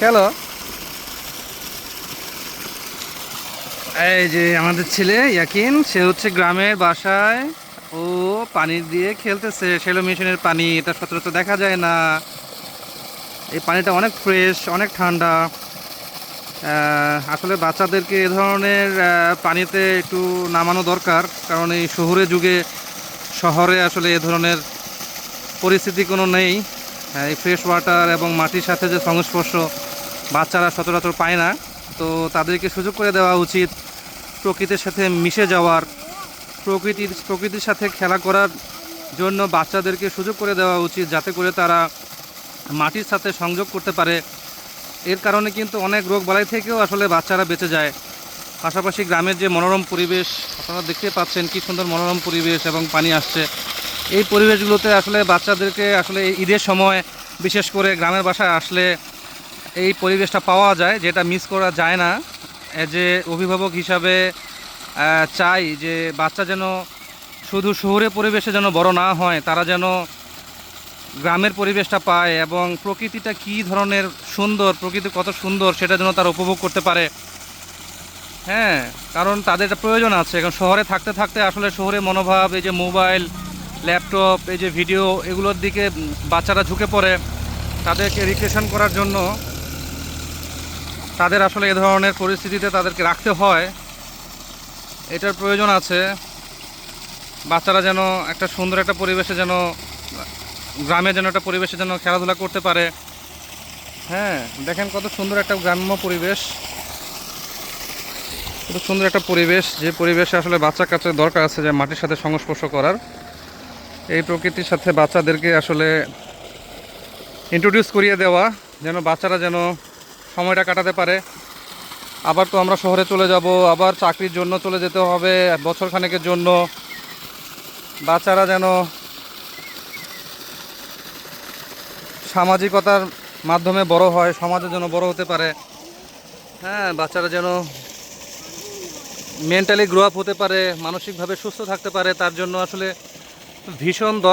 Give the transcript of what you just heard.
খেলো এই যে আমাদের ছেলে ইয়াকিন, সে হচ্ছে গ্রামের বাসায়। ও পানি দিয়ে খেলতেছে, সেলো মেশিনের পানি, এটা সচরাচর দেখা যায় না। এই পানিটা অনেক ফ্রেশ অনেক ঠান্ডা। আসলে বাচ্চাদেরকে এ ধরনের পানিতে একটু নামানো দরকার, কারণ এই শহুরে যুগে শহরে আসলে এ ধরনের পরিস্থিতি কোনো নেই। এই ফ্রেশ ওয়াটার এবং মাটির সাথে যে সংস্পর্শ, বাচ্চারা সচরাচর পায় না। তো তাদেরকে সুযোগ করে দেওয়া উচিত প্রকৃতির সাথে মিশে যাওয়ার, প্রকৃতির প্রকৃতির সাথে খেলা করার জন্য বাচ্চাদেরকে সুযোগ করে দেওয়া উচিত, যাতে করে তারা মাটির সাথে সংযোগ করতে পারে। এর কারণে কিন্তু অনেক রোগ বালাই থেকেও আসলে বাচ্চারা বেঁচে যায়। পাশাপাশি গ্রামের যে মনোরম পরিবেশ, আপনারা দেখতে পাচ্ছেন কি সুন্দর মনোরম পরিবেশ এবং পানি আসছে। এই পরিবেশগুলোতে আসলে বাচ্চাদেরকে আসলে ঈদের সময়, বিশেষ করে গ্রামের বাসায় আসলে এই পরিবেশটা পাওয়া যায়, যেটা মিস করা যায় না। যে অভিভাবক হিসাবে চাই যে বাচ্চা যেন শুধু শহুরে পরিবেশে যেন বড় না হয়, তারা যেন গ্রামের পরিবেশটা পায় এবং প্রকৃতিটা কী ধরনের সুন্দর, প্রকৃতি কত সুন্দর, সেটা যেন তারা উপভোগ করতে পারে। হ্যাঁ কারণ তাদের প্রয়োজন আছে। এখন শহরে থাকতে থাকতে আসলে শহরে মনোভাব, এই যে মোবাইল ল্যাপটপ, এই যে ভিডিও, এগুলোর দিকে বাচ্চারা ঝুঁকে পড়ে। তাদেরকে রিক্রেশন করার জন্য তাদের আসলে এ ধরনের পরিস্থিতিতে তাদেরকে রাখতে হয়। এটার প্রয়োজন আছে। বাচ্চারা যেন একটা সুন্দর একটা পরিবেশে যেন, গ্রামে যেন একটা পরিবেশে যেন খেলাধুলা করতে পারে। হ্যাঁ দেখেন কত সুন্দর একটা গ্রাম্য পরিবেশ। কত সুন্দর একটা পরিবেশ। যে পরিবেশে আসলে বাচ্চা কাচ্চার দরকার আছে যে মাটির সাথে সংস্পর্শ করার। এই প্রকৃতির সাথে বাচ্চাদেরকে আসলে ইন্ট্রোডিউস করিয়ে দেওয়া, যেন বাচ্চারা যেন সময়টা কাটাতে পারে। আবার তো আমরা শহরে চলে যাব, আবার চাকরির জন্য চলে যেতে হবে, বছরখানেকের জন্য। বাচ্চারা যেন সামাজিকতার মাধ্যমে বড় হয়, সমাজে যেন বড় হতে পারে। হ্যাঁ বাচ্চারা যেন মেন্টালি গ্রো আপ হতে পারে, মানসিকভাবে সুস্থ থাকতে পারে, তার জন্য আসলে ভীষণ দর